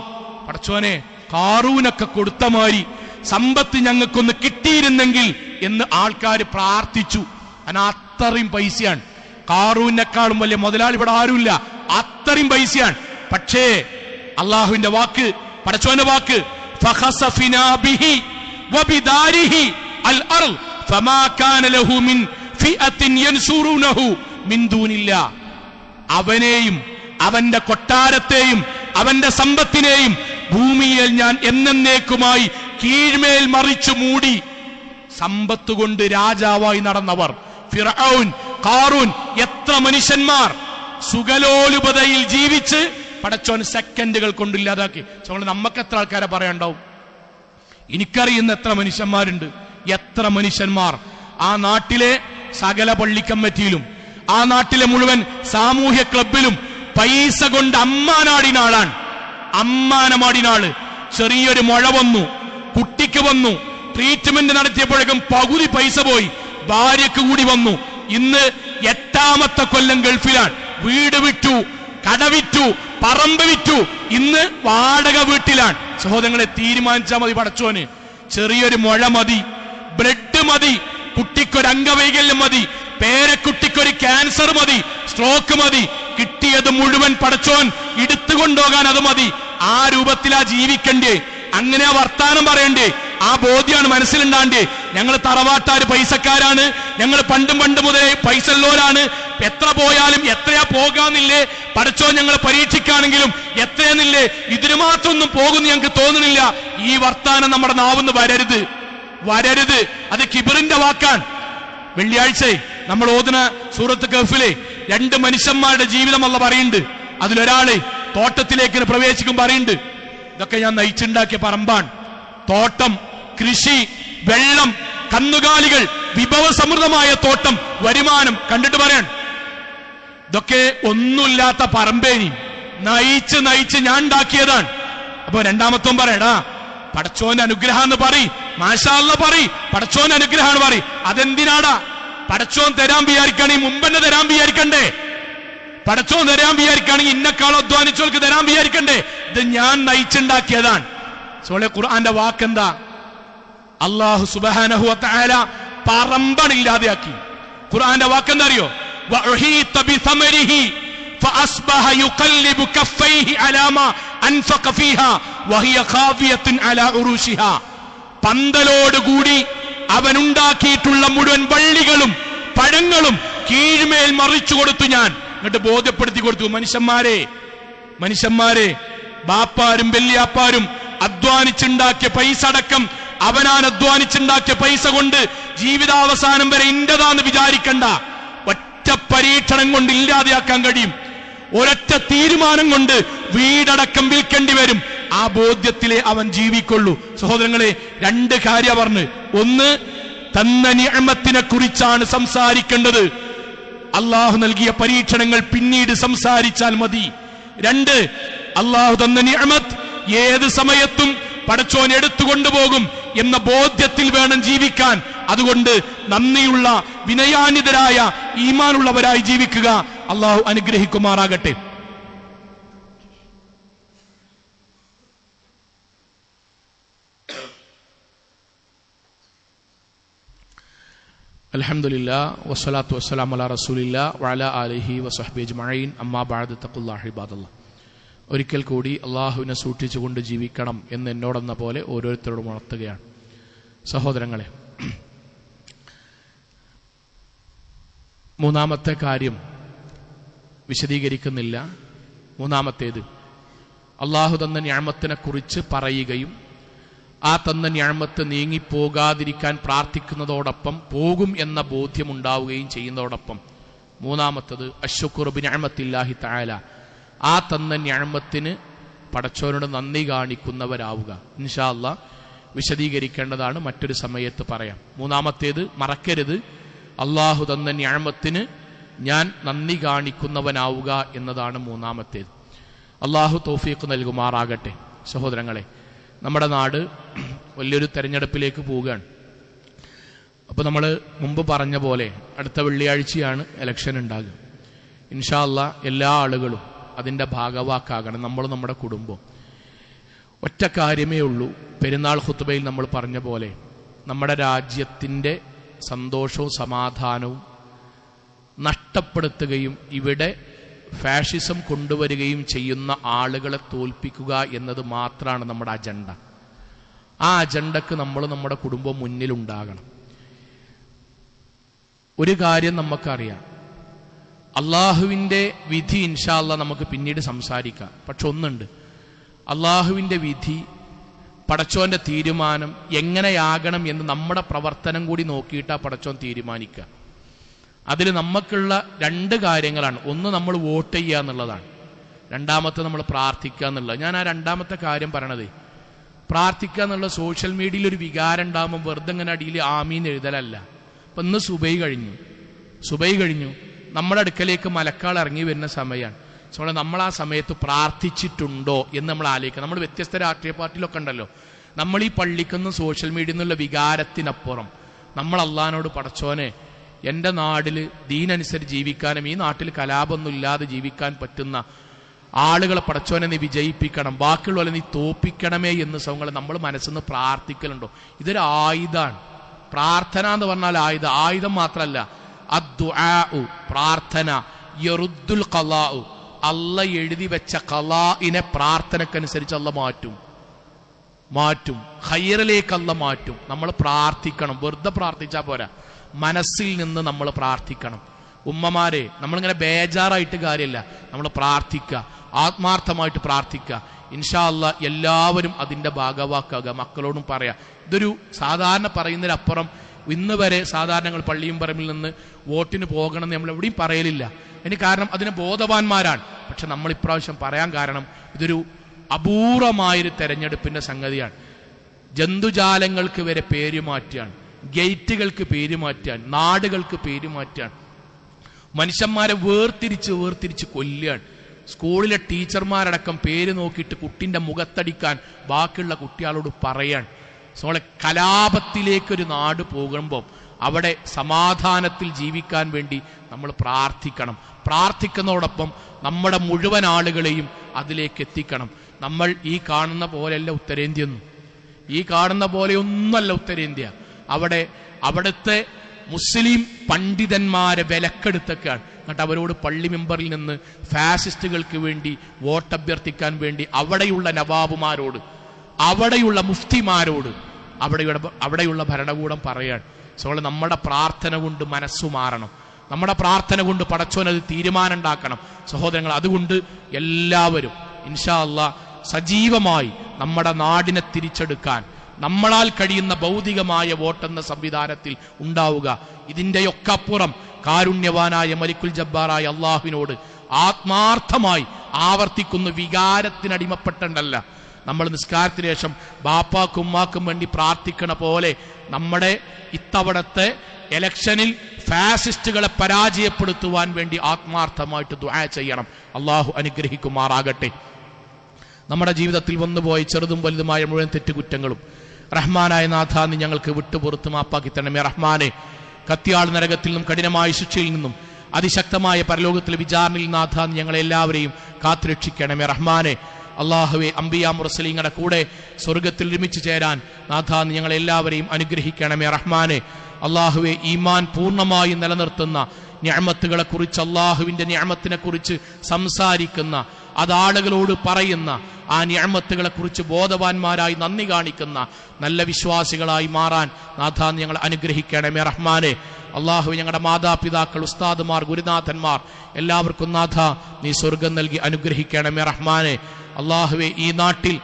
പടച്ചോനെ കാറൂനൊക്കെ കൊടുത്ത മാതിരി സമ്പത്ത് ഞങ്ങൾക്കൊന്ന് കിട്ടിയിരുന്നെങ്കിൽ എന്ന് ആൾക്കാർ പ്രാർത്ഥിച്ചു. അതിന് അത്രയും പൈസയാണ്. കാറൂവിനെക്കാളും വലിയ മുതലാളി ഇവിടെ ആരുമില്ല. അത്രയും പൈസയാണ് പക്ഷേ അള്ളാഹുവിന്റെ വാക്ക് പടച്ചോന്റെ വാക്ക് അവനെയും അവന്റെ കൊട്ടാരത്തെയും അവന്റെ സമ്പത്തിനെയും ഭൂമിയിൽ ഞാൻ എന്നേക്കുമായി കീഴ്മേൽ മറിച്ചു മൂടി സമ്പത്ത് കൊണ്ട് രാജാവായി നടന്നവർ. ഫിറൌൻ കാറൂൻ എത്ര മനുഷ്യന്മാർ സുഖലോലുപതയിൽ ജീവിച്ച് പടച്ചോൻ സെക്കൻഡുകൾ കൊണ്ട് ഇല്ലാതാക്കി. അതുകൊണ്ട് നമുക്ക് എത്ര ആൾക്കാരെ പറയാണ്ടാവും എനിക്കറിയുന്ന എത്ര മനുഷ്യന്മാരുണ്ട്? എത്ര മനുഷ്യന്മാർ? ആ നാട്ടിലെ സകല പള്ളിക്കമ്മറ്റിയിലും ആ നാട്ടിലെ മുഴുവൻ സാമൂഹ്യ ക്ലബിലും പൈസ കൊണ്ട് അമ്മാനാടിന ആളാണ്. അമ്മാനമാടിനാൾ ചെറിയൊരു മുഴ വന്നു കുട്ടിക്ക് വന്നു ട്രീറ്റ്മെന്റ് നടത്തിയപ്പോഴേക്കും പകുതി പൈസ പോയി. ഭാര്യക്ക് കൂടി വന്നു. ഇന്ന് എട്ടാമത്തെ കൊല്ലം ഗൾഫിലാണ്. വീട് വിറ്റു കട വിറ്റു പറമ്പ് വിറ്റു. ഇന്ന് വാടക വീട്ടിലാണ്. സഹോദരങ്ങളെ തീരുമാനിച്ചാൽ മതി പടച്ചോന്. ചെറിയൊരു മുഴ മതി. ബ്രെഡ് മതി. കുട്ടിക്കൊരു അംഗവൈകല്യം മതി. പേരക്കുട്ടിക്കൊരു ക്യാൻസർ മതി. സ്ട്രോക്ക് മതി. കിട്ടിയത് മുഴുവൻ പടച്ചോൻ എടുത്തു കൊണ്ടുപോകാൻ അത് മതി. ആ രൂപത്തിലാ ജീവിക്കണ്ടേ? അങ്ങനെ വർത്താനം പറയണ്ടേ? ആ ബോധ്യമാണ് മനസ്സിലുണ്ടാണ്ടേ ഞങ്ങൾ തറവാട്ടാര് പൈസക്കാരാണ്. ഞങ്ങൾ പണ്ടും പണ്ട് മുതലേ പൈസല്ലോരാണ് എത്ര പോയാലും എത്രയാ പോകാന്നില്ലേ പഠിച്ചോ ഞങ്ങൾ പരീക്ഷിക്കാണെങ്കിലും എത്രയെന്നില്ലേ ഇതിനു മാത്രം ഒന്നും പോകുന്നു ഞങ്ങൾക്ക് തോന്നുന്നില്ല. ഈ വർത്താനം നമ്മുടെ നാവുന്ന് വരരുത്. വരരുത്. അത് കിബിറിന്റെ വാക്കാണ്. വെള്ളിയാഴ്ച നമ്മൾ ഓതുന്ന സൂറത്ത് കഫിലെ രണ്ട് മനുഷ്യന്മാരുടെ ജീവിതം അല്ല പറയുന്നുണ്ട്. അതിലൊരാൾ തോട്ടത്തിലേക്ക് പ്രവേശിക്കും പറയുന്നുണ്ട് ഇതൊക്കെ ഞാൻ നയിച്ചുണ്ടാക്കിയ പറമ്പാണ്. തോട്ടം കൃഷി വെള്ളം കന്നുകാലികൾ വിഭവസമൃദ്ധമായ തോട്ടം വരുമാനം കണ്ടിട്ട് പറയാൻ. ഇതൊക്കെ ഒന്നുമില്ലാത്ത പറമ്പേനി. നയിച്ച് നയിച്ച് ഞാൻ ഉണ്ടാക്കിയതാണ്. അപ്പൊ രണ്ടാമത്തും പറയടാ പടച്ചോന്റെ അനുഗ്രഹം എന്ന് പറ മാഷാന്ന് പറ പടച്ചോന്റെ അനുഗ്രഹമാണ് പറ അതെന്തിനാടാ? പടച്ചോൻ തരാൻ വിചാരിക്കുകയാണെങ്കിൽ മുമ്പെന്നെ തരാൻ വിചാരിക്കണ്ടേ? പടച്ചോൻ തരാൻ വിചാരിക്കുകയാണെങ്കിൽ ഇന്നക്കാളോ അധ്വാനിച്ചവർക്ക് തരാൻ വിചാരിക്കണ്ടേ? ഇത് ഞാൻ നയിച്ചുണ്ടാക്കിയതാണ്. സോളെ ഖുർആന്റെ വാക്കെന്താ? അള്ളാഹു സുബാനഹു തആല പറമ്പണില്ലാതെയാക്കി ഖുർആന്റെ വാക്കെന്താ അറിയോ وأحيط بثمره فأصبح يقلب كفيه على ما أنفق فيها وهي خاوية على عروشها പന്തലോടുകൂടി അവനുണ്ടാക്കിയിട്ടുള്ള മുഴുവൻ വള്ളികളും പഴങ്ങളും കീഴ്മേൽ മറിച്ചു കൊടുത്തു ഞാൻ എന്നിട്ട് ബോധ്യപ്പെടുത്തി കൊടുത്തു മനുഷ്യന്മാരെ മനുഷ്യന്മാരെ ബാപ്പാരും വെല്ലിയാപ്പാരും അധ്വാനിച്ചുണ്ടാക്കിയ പൈസ അടക്കം അവനാൻ അധ്വാനിച്ചുണ്ടാക്കിയ പൈസ കൊണ്ട് ജീവിതാവസാനം വരെ ഇന്റതാന്ന് വിചാരിക്കണ്ട. ഒറ്റ പരീക്ഷണം കൊണ്ട് ഇല്ലാതെയാക്കാൻ കഴിയും. ഒരൊറ്റ തീരുമാനം കൊണ്ട് വീടടക്കം വിൽക്കേണ്ടി വരും. ആ ബോധ്യത്തിലെ അവൻ ജീവിക്കൊള്ളൂ. സഹോദരങ്ങളെ രണ്ട് കാര്യ പറഞ്ഞ്. ഒന്ന് തന്ന നിയമത്തിനെ കുറിച്ചാണ് സംസാരിക്കേണ്ടത്. അള്ളാഹു നൽകിയ പരീക്ഷണങ്ങൾ പിന്നീട് സംസാരിച്ചാൽ മതി. രണ്ട് അള്ളാഹു തന്ന നിയമത്ത് ഏത് സമയത്തും പടച്ചോൻ എടുത്തുകൊണ്ടുപോകും. എന്ന ബോധ്യത്തിൽ വേണം ജീവിക്കാൻ. അതുകൊണ്ട് നന്ദിയുള്ള വിനയാനിതരായ ഈമാനുള്ളവരായി ജീവിക്കുക അള്ളാഹു അനുഗ്രഹിക്കുമാറാകട്ടെ. അലഹമുല്ല വസ്സലാത്തു വസ്സലാം അല റസൂലില്ല വഅല ആലിഹി വസഹബി അജ്മഈൻ. അമ്മാ ബഅദ് തഖുല്ലാഹി ഇബാദല്ല. ഒരിക്കൽ കൂടി അള്ളാഹുവിനെ സൂക്ഷിച്ചുകൊണ്ട് ജീവിക്കണം എന്ന് എന്നോടെന്ന പോലെ ഓരോരുത്തരോടും ഉണർത്തുകയാണ്. സഹോദരങ്ങളെ മൂന്നാമത്തെ കാര്യം വിശദീകരിക്കുന്നില്ല. മൂന്നാമത്തേത് അള്ളാഹു തന്ന ഞാമത്തിനെ കുറിച്ച് പറയുകയും ആ തന്ന ഞാമത്ത് നീങ്ങിപ്പോകാതിരിക്കാൻ പ്രാർത്ഥിക്കുന്നതോടൊപ്പം പോകും എന്ന ബോധ്യമുണ്ടാവുകയും ചെയ്യുന്നതോടൊപ്പം. മൂന്നാമത്തത് അശുക്കുറുബിൻ ഞാമത്തില്ലാഹി തായാല ആ തന്ന ഞാമത്തിന് പടച്ചോനോട് നന്ദി കാണിക്കുന്നവരാവുക. ഇൻഷാ അല്ലാ വിശദീകരിക്കേണ്ടതാണ് മറ്റൊരു സമയത്ത് പറയാം. മൂന്നാമത്തേത് മറക്കരുത്. അള്ളാഹു തന്ന ഞാമത്തിന് ഞാൻ നന്ദി കാണിക്കുന്നവനാവുക എന്നതാണ് മൂന്നാമത്തേത്. അള്ളാഹു തോഫീക്ക് നൽകുമാറാകട്ടെ. സഹോദരങ്ങളെ നമ്മുടെ നാട് വലിയൊരു തെരഞ്ഞെടുപ്പിലേക്ക് പോവുകയാണ്. അപ്പോൾ നമ്മൾ മുമ്പ് പറഞ്ഞ പോലെ അടുത്ത വെള്ളിയാഴ്ചയാണ് ഇലക്ഷൻ ഉണ്ടാകുക. ഇൻഷാല്ല എല്ലാ ആളുകളും അതിന്റെ ഭാഗവാക്കാകണം. നമ്മൾ നമ്മുടെ കുടുംബം. ഒറ്റ കാര്യമേ ഉള്ളൂ. പെരുന്നാൾ ഹുത്തുബയിൽ നമ്മൾ പറഞ്ഞ പോലെ നമ്മുടെ രാജ്യത്തിന്റെ സന്തോഷവും സമാധാനവും നഷ്ടപ്പെടുത്തുകയും ഇവിടെ ഫാഷിസം കൊണ്ടുവരികയും ചെയ്യുന്ന ആളുകളെ തോൽപ്പിക്കുക എന്നത് മാത്രമാണ് നമ്മുടെ അജണ്ട. ആ അജണ്ടക്ക് നമ്മൾ നമ്മുടെ കുടുംബം മുന്നിലുണ്ടാകണം. ഒരു കാര്യം നമുക്കറിയാം. അള്ളാഹുവിന്റെ വിധി ഇൻഷാല്ല നമുക്ക് പിന്നീട് സംസാരിക്കാം. പക്ഷെ ഒന്നുണ്ട്. അള്ളാഹുവിന്റെ വിധി പടച്ചോന്റെ തീരുമാനം എങ്ങനെയാകണം എന്ന് നമ്മുടെ പ്രവർത്തനം കൂടി നോക്കിയിട്ടാണ് പടച്ചോൻ തീരുമാനിക്കുക. അതിൽ നമുക്കുള്ള രണ്ട് കാര്യങ്ങളാണ്. ഒന്ന് നമ്മൾ വോട്ട് ചെയ്യുക എന്നുള്ളതാണ്. രണ്ടാമത്തെ നമ്മൾ പ്രാർത്ഥിക്കുക എന്നുള്ളത്. ഞാൻ ആ രണ്ടാമത്തെ കാര്യം പറയണത്. പ്രാർത്ഥിക്കുക എന്നുള്ള സോഷ്യൽ മീഡിയയിൽ ഒരു വികാരം ഉണ്ടാകുമ്പോൾ വെറുതെ ഇങ്ങനെ അടിയിൽ ആമീൻ എഴുതലല്ല. അപ്പം ഇന്ന് സുബൈ കഴിഞ്ഞു. സുബൈ കഴിഞ്ഞു. നമ്മുടെ അടുക്കലേക്ക് മലക്കാൾ ഇറങ്ങി വരുന്ന സമയമാണ്. സോ നമ്മൾ ആ സമയത്ത് പ്രാർത്ഥിച്ചിട്ടുണ്ടോ എന്ന് നമ്മൾ ആലോചിക്കുക നമ്മൾ വ്യത്യസ്ത രാഷ്ട്രീയ പാർട്ടിയിലൊക്കെ ഉണ്ടല്ലോ. നമ്മൾ ഈ പള്ളിക്കൊന്നും സോഷ്യൽ മീഡിയയിൽ നിന്നുള്ള വികാരത്തിനപ്പുറം നമ്മൾ അള്ളഹാനോട് പടച്ചോനെ എന്റെ നാട്ടിൽ ദീനനുസരിച്ച് ജീവിക്കാനും ഈ നാട്ടിൽ കലാപമൊന്നും ഇല്ലാതെ ജീവിക്കാൻ പറ്റുന്ന ആളുകളെ പടച്ചോനെ നീ വിജയിപ്പിക്കണം ബാക്കിയുള്ളവരെ നീ തോപ്പിക്കണമേ എന്ന് സൗങ്ങൾ നമ്മൾ മനസ്സിന്ന് പ്രാർത്ഥിക്കലുണ്ടോ? ഇതൊരു ആയുധമാണ്. പ്രാർത്ഥന എന്ന് പറഞ്ഞാൽ ആയുധം. ആയുധം മാത്രമല്ല അദ്ദുആഉ പ്രാർത്ഥന. യറുദ്ദുൽ ഖലാഉ. അല്ല എഴുതി വെച്ച ഖലാഇനെ പ്രാർത്ഥനക്കനുസരിച്ച് അല്ല മാറ്റും. മാറ്റും. ഹൈറിലേക്ക് അല്ല മാറ്റും. നമ്മൾ പ്രാർത്ഥിക്കണം. വെറുതെ പ്രാർത്ഥിച്ചാൽ പോരാ. മനസ്സിൽ നിന്ന് നമ്മൾ പ്രാർത്ഥിക്കണം. ഉമ്മമാരെ നമ്മളിങ്ങനെ ബേജാറായിട്ട് കാര്യമില്ല നമ്മൾ പ്രാർത്ഥിക്കുക ആത്മാർത്ഥമായിട്ട് പ്രാർത്ഥിക്കുക ഇൻഷാ അല്ല എല്ലാവരും അതിന്റെ ഭാഗവാക്കുക മക്കളോടും പറയാം. ഇതൊരു സാധാരണ പറയുന്നതിനപ്പുറം ഇന്ന് വരെ സാധാരണ ഞങ്ങൾ പള്ളിയും പറമ്പിൽ നിന്ന് വോട്ടിന് പോകണം എന്ന് നമ്മൾ എവിടെയും പറയലില്ല. അതിന് കാരണം അതിന് ബോധവാന്മാരാണ്. പക്ഷെ നമ്മൾ ഇപ്രാവശ്യം പറയാൻ കാരണം ഇതൊരു അപൂർവമായൊരു തെരഞ്ഞെടുപ്പിന്റെ സംഗതിയാണ്. ജന്തുജാലങ്ങൾക്ക് വരെ പേര് മാറ്റുകയാണ്. ഗേറ്റുകൾക്ക് പേര് മാറ്റുകയാണ്. നാടുകൾക്ക് പേര് മാറ്റുകയാണ്. മനുഷ്യന്മാരെ വേർതിരിച്ച് വേർതിരിച്ച് കൊല്ലുകയാണ്. സ്കൂളിലെ ടീച്ചർമാരടക്കം പേര് നോക്കിയിട്ട് കുട്ടിന്റെ മുഖത്തടിക്കാൻ ബാക്കിയുള്ള കുട്ടികളോട് പറയാൻ സോളെ കലാപത്തിലേക്കൊരു നാട് പോകുമ്പോൾ അവിടെ സമാധാനത്തിൽ ജീവിക്കാൻ വേണ്ടി നമ്മൾ പ്രാർത്ഥിക്കണം. പ്രാർത്ഥിക്കുന്നതോടൊപ്പം നമ്മുടെ മുഴുവൻ ആളുകളെയും അതിലേക്ക് എത്തിക്കണം. നമ്മൾ ഈ കാണുന്ന പോലെയല്ല ഉത്തരേന്ത്യയൊന്നും ഈ കാണുന്ന പോലെ ഒന്നല്ല ഉത്തരേന്ത്യ. അവിടെ അവിടുത്തെ മുസ്ലിം പണ്ഡിതന്മാരെ വിലക്കെടുത്തൊക്കെയാണ്. എന്നിട്ട് അവരോട് പള്ളി മെമ്പറിൽ നിന്ന് ഫാസിസ്റ്റുകൾക്ക് വേണ്ടി വോട്ട് അഭ്യർത്ഥിക്കാൻ വേണ്ടി അവിടെയുള്ള നവാബുമാരോട് അവിടെയുള്ള മുഫ്തിമാരോട് അവിടെയുള്ള അവിടെയുള്ള ഭരണകൂടം പറയാണ് സോ നമ്മുടെ പ്രാർത്ഥന കൊണ്ട് മനസ്സു മാറണം. നമ്മുടെ പ്രാർത്ഥന കൊണ്ട് പടച്ചോനത് തീരുമാനം ഉണ്ടാക്കണം സഹോദരങ്ങൾ അതുകൊണ്ട് എല്ലാവരും ഇൻഷാ അല്ല സജീവമായി നമ്മുടെ നാടിനെ തിരിച്ചെടുക്കാൻ നമ്മളാൽ കഴിയുന്ന ഭൗതികമായ വോട്ടെന്ന സംവിധാനത്തിൽ ഉണ്ടാവുക. ഇതിന്റെയൊക്കെ അപ്പുറം കാരുണ്യവാനായ മലിക്കുൽ ജബ്ബാറായ അള്ളാഹുവിനോട് ആത്മാർത്ഥമായി ആവർത്തിക്കുന്ന വികാരത്തിനടിമപ്പെട്ടണ്ടല്ല നമ്മൾ നിസ്കാരത്തിന് ശേഷം ബാപ്പാക്കും ഉമ്മാക്കും വേണ്ടി പ്രാർത്ഥിക്കണ പോലെ നമ്മുടെ ഇത്തവണത്തെ എലക്ഷനിൽ ഫാസിസ്റ്റുകളെ പരാജയപ്പെടുത്തുവാൻ വേണ്ടി ആത്മാർത്ഥമായിട്ട് ദുആ ചെയ്യണം. അള്ളാഹു അനുഗ്രഹിക്കുമാറാകട്ടെ. നമ്മുടെ ജീവിതത്തിൽ വന്നുപോയ ചെറുതും വലുതുമായ മുഴുവൻ തെറ്റുകുറ്റങ്ങളും റഹ്മാനായ നാഥ നീ ഞങ്ങൾക്ക് വിട്ടുപുറത്ത് മാപ്പാക്കി തരണമേ റഹ്മാനെ. കത്തിയാൾ നരകത്തിൽ നിന്നും കഠിനമായ ശിക്ഷയിൽ നിന്നും അതിശക്തമായ പരലോകത്തിലെ വിചാരണയിൽ നാഥ നീ ഞങ്ങളെ എല്ലാവരെയും കാത്തുരക്ഷിക്കണമേ റഹ്മാനെ. അള്ളാഹുവെ അംബിയ മുറസലിങ്ങളുടെ കൂടെ സ്വർഗത്തിൽ ഒരുമിച്ച് ചേരാൻ നാഥ ഞങ്ങൾ എല്ലാവരെയും അനുഗ്രഹിക്കണമേ റഹ്മാനെ. അള്ളാഹുവെ ഈമാൻ പൂർണമായി നിലനിർത്തുന്ന ഞാമത്തുകളെ കുറിച്ച് അള്ളാഹുവിന്റെ ഞാമത്തിനെ കുറിച്ച് സംസാരിക്കുന്ന അത് ആളുകളോട് പറയുന്ന ആ ഞാമത്തുകളെ കുറിച്ച് ബോധവാന്മാരായി നന്ദി കാണിക്കുന്ന നല്ല വിശ്വാസികളായി മാറാൻ നാഥ ഞങ്ങൾ അനുഗ്രഹിക്കണമേ റഹ്മാനെ. അള്ളാഹു ഞങ്ങളുടെ മാതാപിതാക്കൾ ഉസ്താദുമാർ ഗുരുനാഥന്മാർ എല്ലാവർക്കും നാഥ നീ സ്വർഗം നൽകി അനുഗ്രഹിക്കണമേ റഹ്മാനെ. അള്ളാഹുവെ ഈ നാട്ടിൽ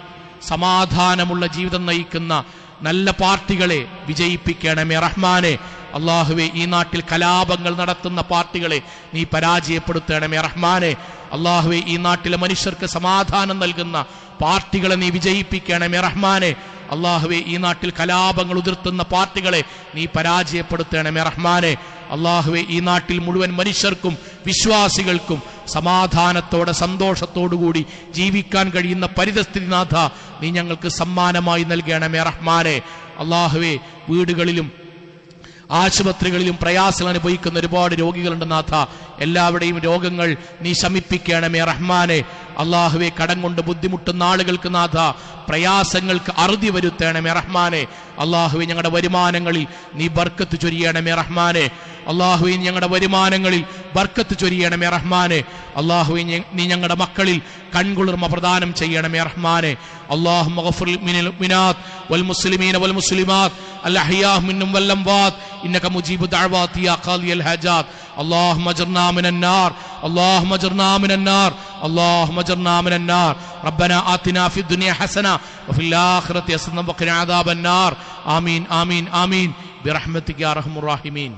സമാധാനമുള്ള ജീവിതം നയിക്കുന്ന നല്ല പാർട്ടികളെ വിജയിപ്പിക്കണമേ റഹ്മാനെ. അള്ളാഹുവെ ഈ നാട്ടിൽ കലാപങ്ങൾ നടത്തുന്ന പാർട്ടികളെ നീ പരാജയപ്പെടുത്തണമേ റഹ്മാനെ. അള്ളാഹുവെ ഈ നാട്ടിലെ മനുഷ്യർക്ക് സമാധാനം നൽകുന്ന പാർട്ടികളെ നീ വിജയിപ്പിക്കണമേ റഹ്മാനെ. അള്ളാഹുവെ ഈ നാട്ടിൽ കലാപങ്ങൾ ഉതിർത്തുന്ന പാർട്ടികളെ നീ പരാജയപ്പെടുത്തണമേ റഹ്മാനെ. അള്ളാഹുവെ ഈ നാട്ടിൽ മുഴുവൻ മനുഷ്യർക്കും വിശ്വാസികൾക്കും സമാധാനത്തോടെ സന്തോഷത്തോടുകൂടി ജീവിക്കാൻ കഴിയുന്ന പരിതസ്ഥിതി നാഥ നീ ഞങ്ങൾക്ക് സമ്മാനമായി നൽകണമേ റഹ്മാനെ. അള്ളാഹുവെ വീടുകളിലും ആശുപത്രികളിലും പ്രയാസങ്ങൾ അനുഭവിക്കുന്ന ഒരുപാട് രോഗികളുണ്ട് നാഥ. എല്ലാവരുടെയും രോഗങ്ങൾ നീ ശമിപ്പിക്കണമേ റഹ്മാനെ. അള്ളാഹുവെ കടം കൊണ്ട് ബുദ്ധിമുട്ടുന്ന ആളുകൾക്ക് നാഥ പ്രയാസങ്ങൾക്ക് അറുതി വരുത്തേണമേ റഹ്മാനെ. അള്ളാഹുവെ ഞങ്ങളുടെ വരുമാനങ്ങളിൽ നീ ബർക്കത്ത് ചൊരിയണമേ റഹ്മാനെ. അള്ളാഹുവെ ഞങ്ങളുടെ വരുമാനങ്ങളിൽ ബർക്കത്ത് ചൊരിയണമേ റഹ്മാനെ അള്ളാഹുവെ ഞ- നീ ഞങ്ങളുടെ മക്കളിൽ കൺകുളിർമ പ്രദാനം ചെയ്യണമേ റഹ്മാനെ അള്ളാഹു المؤمنات والمسلمين والمسلمات الأحياء منهم والأموات إنك مجيب دعوات يا قاضي الحاجات اللهم اجرنا من النار اللهم اجرنا من النار اللهم اجرنا من النار ربنا آتنا في الدنيا حسنة وفي الآخرة حسنة وقنا عذاب النار آمين آمين آمين برحمتك يا أرحم الراحمين